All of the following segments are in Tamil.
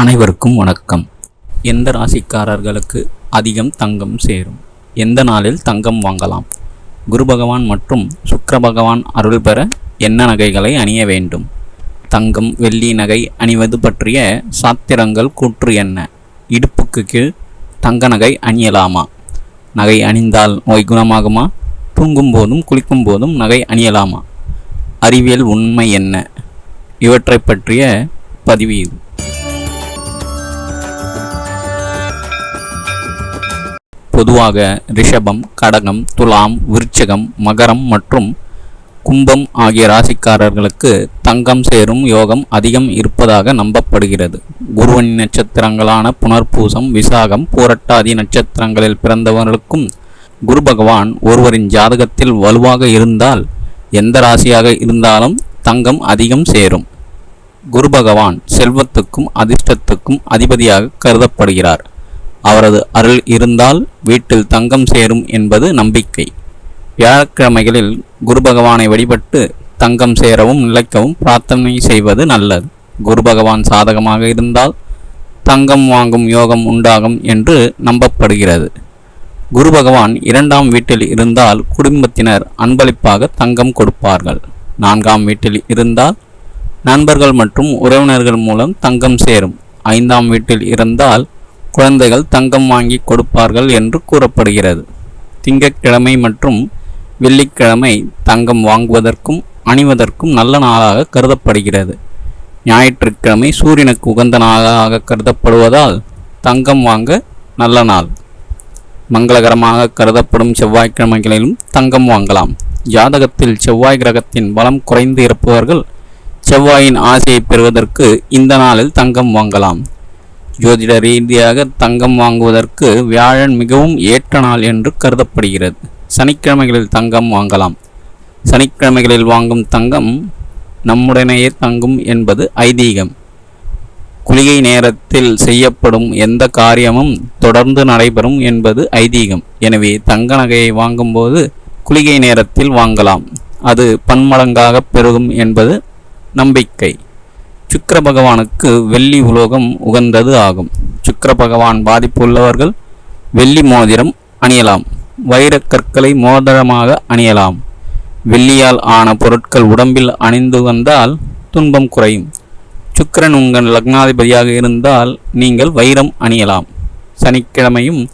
அனைவருக்கும் வணக்கம். எந்த ராசிக்காரர்களுக்கு அதிகம் தங்கம் சேரும்? எந்த நாளில் தங்கம் வாங்கலாம்? குரு பகவான் மற்றும் சுக்கர பகவான் அருள் பெற என்ன நகைகளை அணிய வேண்டும்? தங்கம் வெள்ளி நகை அணிவது பற்றிய சாத்திரங்கள் கூற்று என்ன? இடுப்புக்கு கீழ் தங்க நகை அணியலாமா? நகை அணிந்தால் நோய் குணமாகுமா? தூங்கும் போதும் குளிக்கும் போதும் நகை அணியலாமா? அறிவியல் உண்மை என்ன? இவற்றை பற்றிய பதிவு இது. பொதுவாக ரிஷபம் கடகம் துலாம் விருச்சகம் மகரம் மற்றும் கும்பம் ஆகிய ராசிக்காரர்களுக்கு தங்கம் சேரும் யோகம் அதிகம் இருப்பதாக நம்பப்படுகிறது. குருவன் நட்சத்திரங்களான புனர்பூசம் விசாகம் பூரட்டாதி நட்சத்திரங்களில் பிறந்தவர்களுக்கும் குரு பகவான் ஒருவரின் ஜாதகத்தில் வலுவாக இருந்தால் எந்த ராசியாக இருந்தாலும் தங்கம் அதிகம் சேரும். குரு பகவான் செல்வத்துக்கும் அதிர்ஷ்டத்துக்கும் அதிபதியாக கருதப்படுகிறார். அவரது அருள் இருந்தால் வீட்டில் தங்கம் சேரும் என்பது நம்பிக்கை. வியாழக்கிழமைகளில் குரு பகவானை வழிபட்டு தங்கம் சேரவும் நிலைக்கவும் பிரார்த்தனை செய்வது நல்லது. குரு பகவான் சாதகமாக இருந்தால் தங்கம் வாங்கும் யோகம் உண்டாகும் என்று நம்பப்படுகிறது. குரு பகவான் இரண்டாம் வீட்டில் இருந்தால் குடும்பத்தினர் அன்பளிப்பாக தங்கம் கொடுப்பார்கள். நான்காம் வீட்டில் இருந்தால் நண்பர்கள் மற்றும் உறவினர்கள் மூலம் தங்கம் சேரும். ஐந்தாம் வீட்டில் இருந்தால் குழந்தைகள் தங்கம் வாங்கி கொடுப்பார்கள் என்று கூறப்படுகிறது. திங்கட்கிழமை மற்றும் வெள்ளிக்கிழமை தங்கம் வாங்குவதற்கும் அணிவதற்கும் நல்ல நாளாக கருதப்படுகிறது. ஞாயிற்றுக்கிழமை சூரியனுக்கு உகந்த நாளாக கருதப்படுவதால் தங்கம் வாங்க நல்ல நாள். மங்களகரமாக கருதப்படும் செவ்வாய்க்கிழமைகளிலும் தங்கம் வாங்கலாம். ஜாதகத்தில் செவ்வாய் கிரகத்தின் பலம் குறைந்து இருப்பவர்கள் செவ்வாயின் ஆசையை பெறுவதற்கு இந்த நாளில் தங்கம் வாங்கலாம். ஜோதிட ரீதியாக தங்கம் வாங்குவதற்கு வியாழன் மிகவும் ஏற்ற நாள் என்று கருதப்படுகிறது. சனிக்கிழமைகளில் தங்கம் வாங்கலாம். சனிக்கிழமைகளில் வாங்கும் தங்கம் நம்முடனேயே தங்கும் என்பது ஐதீகம். குளிகை நேரத்தில் செய்யப்படும் எந்த காரியமும் தொடர்ந்து நடைபெறும் என்பது ஐதீகம். எனவே தங்க நகையை வாங்கும்போது குளிகை நேரத்தில் வாங்கலாம். அது பன்மடங்காக பெருகும் என்பது நம்பிக்கை. சுக்கர பகவானுக்கு வெள்ளி உலோகம் உகந்தது ஆகும். சுக்கர பகவான் பாதிப்பு உள்ளவர்கள் வெள்ளி மோதிரம் அணியலாம். வைரக்கற்களை மோதிரமாக அணியலாம். வெள்ளியால் ஆன பொருட்கள் உடம்பில் அணிந்து வந்தால் துன்பம் குறையும். சுக்கிரன் உங்கள் லக்னாதிபதியாக இருந்தால் நீங்கள் வைரம் அணியலாம். சனிக்கிழமையும்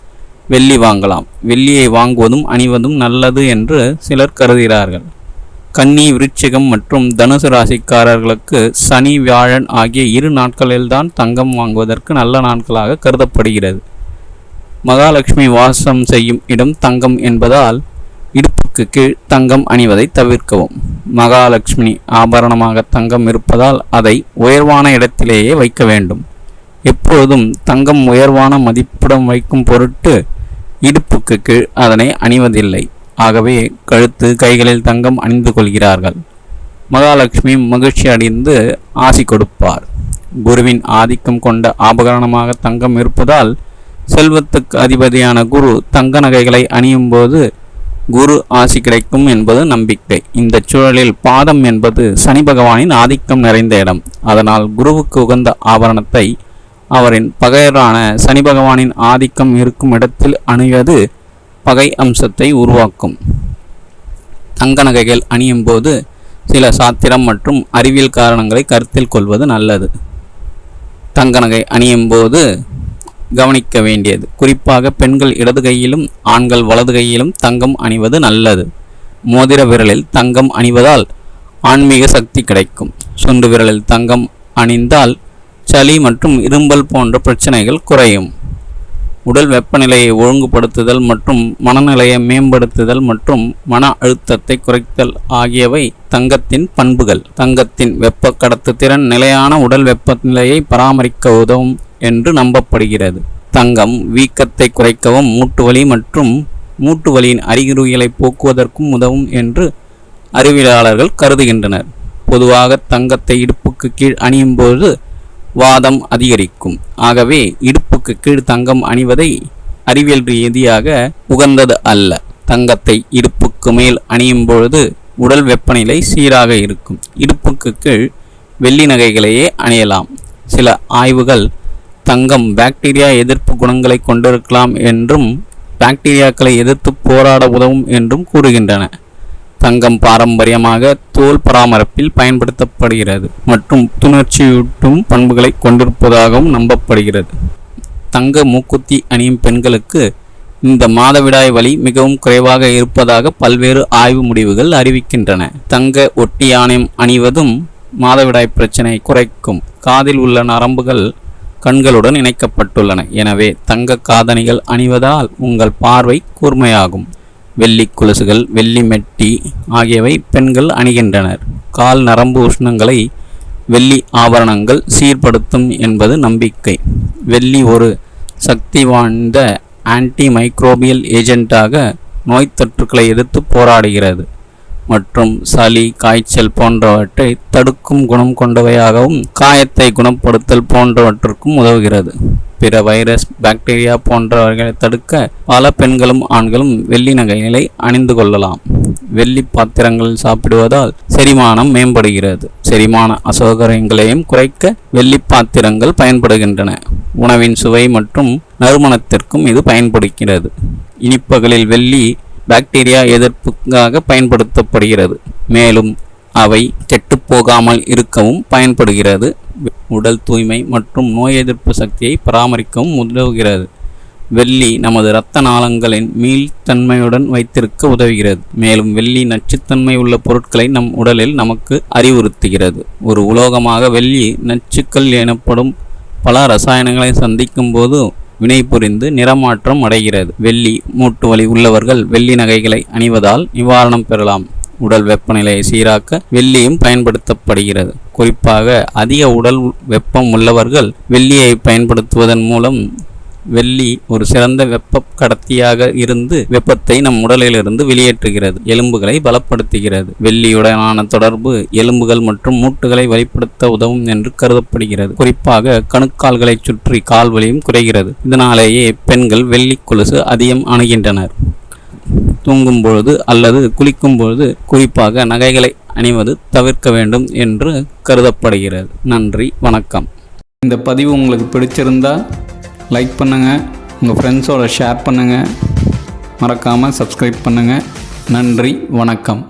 வெள்ளி வாங்கலாம். வெள்ளியை வாங்குவதும் அணிவதும் நல்லது என்று சிலர் கருதுகிறார்கள். கன்னி விருச்சிகம் மற்றும் தனுசு ராசிக்காரர்களுக்கு சனி வியாழன் ஆகிய இரு நாட்களில்தான் தங்கம் வாங்குவதற்கு நல்ல நாட்களாக கருதப்படுகிறது. மகாலட்சுமி வாசம் செய்யும் இடம் தங்கம் என்பதால் இடுப்புக்கு கீழ் தங்கம் அணிவதை தவிர்க்கவும். மகாலட்சுமி ஆபரணமாக தங்கம் இருப்பதால் அதை உயர்வான இடத்திலேயே வைக்க வேண்டும். எப்பொழுதும் தங்கம் உயர்வான மதிப்பிடம் வைக்கும் பொருட்டு இடுப்புக்கு கீழ் அதனை அணிவதில்லை. ஆகவே கழுத்து கைகளில் தங்கம் அணிந்து கொள்கிறார்கள். மகாலட்சுமி மகிழ்ச்சி அடைந்து ஆசி கொடுப்பார். குருவின் ஆதிக்கம் கொண்ட ஆபகரணமாக தங்கம் இருப்பதால் செல்வத்துக்கு அதிபதியான குரு தங்க நகைகளை அணியும் போது குரு ஆசி கிடைக்கும் என்பது நம்பிக்கை. இந்த சூழலில் பாதம் என்பது சனி பகவானின் ஆதிக்கம் நிறைந்த இடம். அதனால் குருவுக்கு உகந்த ஆபரணத்தை அவரின் பகையரான சனி பகவானின் ஆதிக்கம் இருக்கும் இடத்தில் அணிவது பகை அம்சத்தை உருவாக்கும். தங்க நகைகள் அணியும் போது சில சாத்திரம் மற்றும் அறிவியல் காரணங்களை கருத்தில் கொள்வது நல்லது. தங்க நகை அணியும் போது கவனிக்க வேண்டியது. குறிப்பாக பெண்கள் இடது கையிலும் ஆண்கள் வலது கையிலும் தங்கம் அணிவது நல்லது. மோதிர விரலில் தங்கம் அணிவதால் ஆன்மீக சக்தி கிடைக்கும். சுண்டு விரலில் தங்கம் அணிந்தால் சளி மற்றும் இரும்பல் போன்ற பிரச்சனைகள் குறையும். உடல் வெப்பநிலையை ஒழுங்குபடுத்துதல் மற்றும் மனநிலையை மேம்படுத்துதல் மற்றும் மன அழுத்தத்தை குறைத்தல் ஆகியவை தங்கத்தின் பண்புகள். தங்கத்தின் வெப்ப கடத்து திறன் நிலையான உடல் வெப்பநிலையை பராமரிக்க உதவும் என்று நம்பப்படுகிறது. தங்கம் வீக்கத்தை குறைக்கவும் மூட்டு வலி மற்றும் மூட்டு வலியின் அறிகுறிகளை போக்குவதற்கும் உதவும் என்று அறிவியலாளர்கள் கருதுகின்றனர். பொதுவாக தங்கத்தை இடுப்புக்கு கீழ் அணியும் போது வாதம் அதிகரிக்கும். ஆகவே இடுப்புக்கு கீழ் தங்கம் அணிவதை அறிவியல் ரீதியாக உகந்தது அல்ல. தங்கத்தை இடுப்புக்கு மேல் அணியும் பொழுது உடல் வெப்பநிலை சீராக இருக்கும். இடுப்புக்கு கீழ் வெள்ளி நகைகளையே அணியலாம். சில ஆய்வுகள் தங்கம் பாக்டீரியா எதிர்ப்பு குணங்களை கொண்டிருக்கலாம் என்றும் பாக்டீரியாக்களை எதிர்த்து போராட உதவும் என்றும் கூறுகின்றன. தங்கம் பாரம்பரியமாக தோல் பராமரிப்பில் பயன்படுத்தப்படுகிறது மற்றும் புத்துணர்ச்சியூட்டும் பண்புகளை கொண்டிருப்பதாகவும் நம்பப்படுகிறது. தங்க மூக்குத்தி அணியும் பெண்களுக்கு இந்த மாதவிடாய் வலி மிகவும் குறைவாக இருப்பதாக பல்வேறு ஆய்வு முடிவுகள் அறிவிக்கின்றன. தங்க ஒட்டி ஆணையம் அணிவதும் மாதவிடாய் பிரச்சனை குறைக்கும். காதில் உள்ள நரம்புகள் கண்களுடன் இணைக்கப்பட்டுள்ளன. எனவே தங்க காதணிகள் அணிவதால் உங்கள் பார்வை கூர்மையாகும். வெள்ளி கொலுசுகள் வெள்ளி மெட்டி ஆகியவை பெண்கள் அணிகின்றனர். கால் நரம்பு உஷ்ணங்களை வெள்ளி ஆபரணங்கள் சீர்படுத்தும் என்பது நம்பிக்கை. வெள்ளி ஒரு சக்தி வாய்ந்த ஆன்டி மைக்ரோபியல் ஏஜென்ட்டாக நோய் தொற்றுக்களை எதிர்த்து போராடுகிறது. மற்றும் சளி காய்ச்சல் போன்றவற்றை தடுக்கும் குணம் கொண்டவையாகவும் காயத்தை குணப்படுத்தல் போன்றவற்றுக்கும் உதவுகிறது. பிற வைரஸ் பாக்டீரியா போன்றவர்களை தடுக்க பல பெண்களும் ஆண்களும் வெள்ளி நகைகளை அணிந்து கொள்ளலாம். வெள்ளி பாத்திரங்கள் சாப்பிடுவதால் செரிமானம் மேம்படுகிறது. செரிமான அசௌகரியங்களையும் குறைக்க வெள்ளி பாத்திரங்கள் பயன்படுகின்றன. உணவின் சுவை மற்றும் நறுமணத்திற்கும் இது பயன்படுகிறது. இனிப்புகளில் வெள்ளி பாக்டீரியா எதிர்ப்புக்காக பயன்படுத்தப்படுகிறது. மேலும் அவை கெட்டுப்போகாமல் இருக்கவும் பயன்படுகிறது. உடல் தூய்மை மற்றும் நோய் எதிர்ப்பு சக்தியை பராமரிக்கவும் உதவுகிறது. வெள்ளி நமது இரத்த நாளங்களின் மீள்தன்மையுடன் வைத்திருக்க உதவுகிறது. மேலும் வெள்ளி நச்சுத்தன்மை உள்ள பொருட்களை நம் உடலில் நமக்கு அறிவுறுத்துகிறது. ஒரு உலோகமாக வெள்ளி நச்சுக்கள் எனப்படும் பல ரசாயனங்களை சந்திக்கும் போது வினைபுரிந்து நிறமாற்றம் அடைகிறது. வெள்ளி மூட்டு வலி உள்ளவர்கள் வெள்ளி நகைகளை அணிவதால் நிவாரணம் பெறலாம். உடல் வெப்பநிலையை சீராக்க வெள்ளியும் பயன்படுத்தப்படுகிறது. குறிப்பாக அதிக உடல் வெப்பம் உள்ளவர்கள் வெள்ளியை பயன்படுத்துவதன் மூலம் வெள்ளி ஒரு சிறந்த வெப்ப கடத்தியாக இருந்து வெப்பத்தை நம் உடலிலிருந்து வெளியேற்றுகிறது. எலும்புகளை பலப்படுத்துகிறது. வெள்ளியுடனான தொடர்பு எலும்புகள் மற்றும் மூட்டுகளை வலிப்படுத்த உதவும் என்று கருதப்படுகிறது. குறிப்பாக கணுக்கால்களை சுற்றி கால் வலியும் குறைகிறது. இதனாலேயே பெண்கள் வெள்ளி கொலுசு அதிகம் அணுகின்றனர். தூங்கும் பொழுது அல்லது குளிக்கும் பொழுது குறிப்பாக நகைகளை அணிவது தவிர்க்க வேண்டும் என்று கருதப்படுகிறது. நன்றி வணக்கம். இந்த பதிவு உங்களுக்கு பிடிச்சிருந்தால் லைக் பண்ணுங்கள் உங்கள் ஃப்ரெண்ட்ஸோட ஷேர் பண்ணுங்கள் மறக்காமல் சப்ஸ்கிரைப் பண்ணுங்கள் நன்றி வணக்கம்.